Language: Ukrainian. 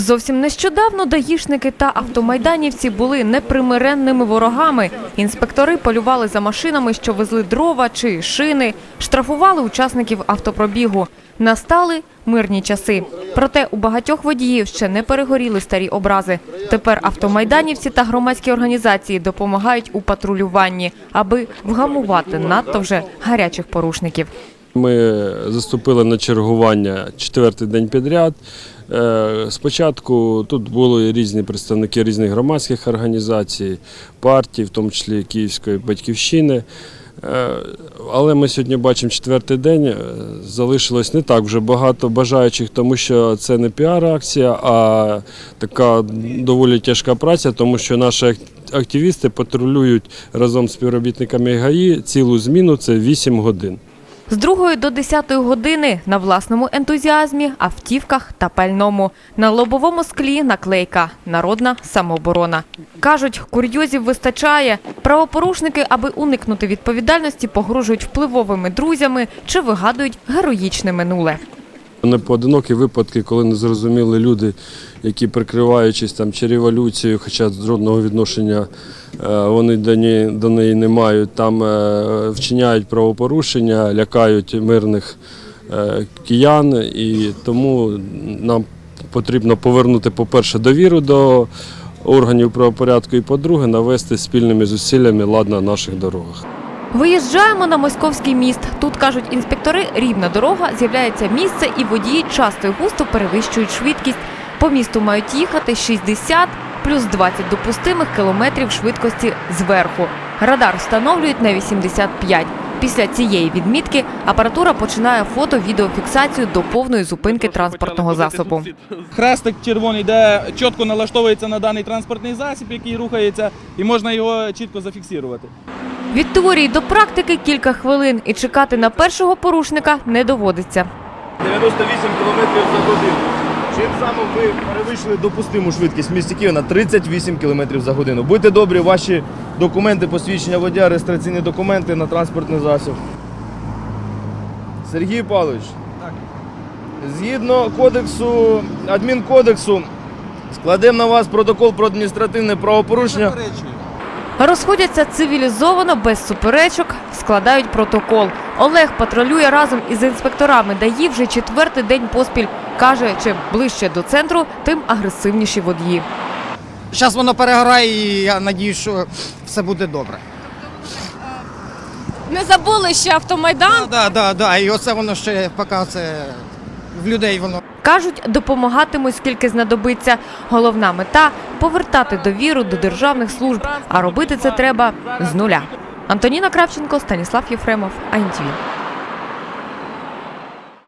Зовсім нещодавно даїшники та автомайданівці були непримиренними ворогами. Інспектори полювали за машинами, що везли дрова чи шини, штрафували учасників автопробігу. Настали мирні часи. Проте у багатьох водіїв ще не перегоріли старі образи. Тепер автомайданівці та громадські організації допомагають у патрулюванні, аби вгамувати надто вже гарячих порушників. Ми заступили на чергування четвертий день підряд. Е, Спочатку тут були різні представники різних громадських організацій, партій, в тому числі Київської батьківщини. Е, Але ми сьогодні бачимо четвертий день. е, Залишилось не так вже багато бажаючих, тому що це не піар-акція, а така доволі тяжка праця, тому що наші активісти патрулюють разом з співробітниками ГАІ цілу зміну це 8 годин. З 2 до 10 години на власному ентузіазмі, автівках та пальному. На лобовому склі наклейка «Народна самооборона». Кажуть, курйозів вистачає. Правопорушники, аби уникнути відповідальності, погрожують впливовими друзями чи вигадують героїчне минуле. Непоодинокі випадки, коли незрозуміли люди, які прикриваючись там чи революцією, хоча жодного відношення е, вони до неї, до неї не мають, там е, вчиняють правопорушення, лякають мирних е, киян. І тому нам потрібно повернути, по-перше, довіру до органів правопорядку, і по-друге, навести спільними зусиллями лад на наших дорогах. Виїжджаємо на Московський міст. Тут, кажуть інспектори, рівна дорога, з'являється місце і водії часто і густо перевищують швидкість. По місту мають їхати 60 плюс 20 допустимих кілометрів швидкості зверху. Радар встановлюють на 85. Після цієї відмітки апаратура починає фото-відеофіксацію до повної зупинки транспортного засобу. Хрестик червоний, де чітко налаштовується на даний транспортний засіб, який рухається, і можна його чітко зафіксувати. Від теорії до практики кілька хвилин і чекати на першого порушника не доводиться. 98 км за годину. Чим самим ви перевищили допустиму швидкість в місті Києва на 38 км за годину. Будьте добрі, ваші документи, посвідчення водія, реєстраційні документи на транспортний засіб. Сергій Павлович. Так. Згідно кодексу, адмінкодексу, складемо на вас протокол про адміністративне правопорушення. Розходяться цивілізовано, без суперечок, складають протокол. Олег патрулює разом із інспекторами ДАІ вже четвертий день поспіль. Каже, чим ближче до центру, тим агресивніші водії. Зараз воно перегорає і я надію, що все буде добре. Не забули ще автомайдан. Так, да, да, да. І оце воно ще поки це в людей воно. Кажуть, допомагатимуть скільки знадобиться. Головна мета повертати довіру до державних служб. А робити це треба з нуля. Антоніна Кравченко, Станіслав Єфремов, АНТВ.